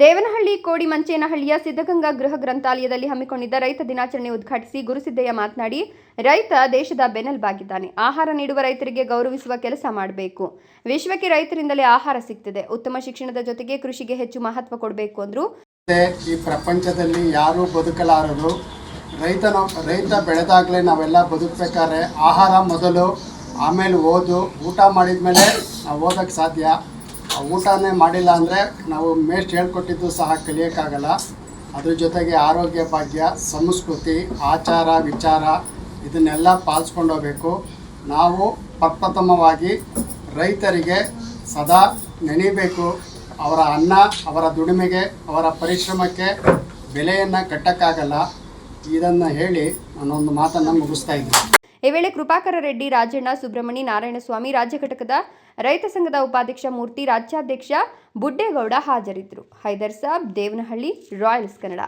ದೇವನಹಳ್ಳಿ ಕೋಡಿ ಮಂಚೇನಹಳ್ಳಿಯ ಸಿದ್ಧಗಂಗಾ ಗೃಹ ಗ್ರಂಥಾಲಯದಲ್ಲಿ ಹಮ್ಮಿಕೊಂಡಿದ್ದ ರೈತ ದಿನಾಚರಣೆ ಉದ್ಘಾಟಿಸಿ ಗುರುಸಿದ್ದಯ್ಯ ಮಾತನಾಡಿ, ರೈತ ದೇಶದ ಬೆನ್ನೆಲುಬಾಗಿದ್ದಾನೆ. ಆಹಾರ ನೀಡುವ ರೈತರಿಗೆ ಗೌರವಿಸುವ ಕೆಲಸ ಮಾಡಬೇಕು. ವಿಶ್ವಕ್ಕೆ ರೈತರಿಂದಲೇ ಆಹಾರ ಸಿಗ್ತದೆ. ಉತ್ತಮ ಶಿಕ್ಷಣದ ಜೊತೆಗೆ ಕೃಷಿಗೆ ಹೆಚ್ಚು ಮಹತ್ವ ಕೊಡಬೇಕು ಅಂದ್ರು. ಈ ಪ್ರಪಂಚದಲ್ಲಿ ಯಾರು ಬದುಕಲಾರರು ರೈತನ ರೈತ ಬೆಳೆದಾಗಲೇ ನಾವೆಲ್ಲ ಬದುಕಬೇಕಾದ್ರೆ ಆಹಾರ ಮೊದಲು, ಆಮೇಲೆ ಓದು, ಊಟ ಮಾಡಿದ ಮೇಲೆ ನಾವು ಓದೋಕ್ಕೆ ಸಾಧ್ಯ. ಆ ಊಟನೇ ಮಾಡಿಲ್ಲ ಅಂದರೆ ನಾವು ಮೇಸ್ಟ್ ಹೇಳ್ಕೊಟ್ಟಿದ್ದು ಸಹ ಕಲಿಯೋಕ್ಕಾಗಲ್ಲ. ಅದ್ರ ಜೊತೆಗೆ ಆರೋಗ್ಯ ಭಾಗ್ಯ, ಸಂಸ್ಕೃತಿ, ಆಚಾರ, ವಿಚಾರ, ಇದನ್ನೆಲ್ಲ ಪಾಲಿಸ್ಕೊಂಡು ಹೋಗಬೇಕು. ನಾವು ಪ್ರಪ್ರಥಮವಾಗಿ ರೈತರಿಗೆ ಸದಾ ನೆನೀಬೇಕು. ಅವರ ಅನ್ನ, ಅವರ ದುಡಿಮೆಗೆ, ಅವರ ಪರಿಶ್ರಮಕ್ಕೆ ಬೆಲೆಯನ್ನು ಕಟ್ಟಕ್ಕಾಗಲ್ಲ. ಇದನ್ನು ಹೇಳಿ ನಾನೊಂದು ಮಾತನ್ನು ಮುಗಿಸ್ತಾ ಇದ್ದೀನಿ. ಈ ವೇಳೆ ಕೃಪಾಕರ ರೆಡ್ಡಿ ರಾಜಣ್ಣ ಸುಬ್ರಹ್ಮಣಿ ನಾರಾಯಣಸ್ವಾಮಿ ರಾಜ್ಯ ಘಟಕದ ರೈತ ಸಂಘದ ಉಪಾಧ್ಯಕ್ಷ ಮೂರ್ತಿ ರಾಜ್ಯಾಧ್ಯಕ್ಷ ಬುಡ್ಡೇಗೌಡ ಹಾಜರಿದ್ದರು. ಹೈದರ್ ಸಾಬ್ ದೇವನಹಳ್ಳಿ ರಾಯಲ್ಸ್ ಕನ್ನಡ.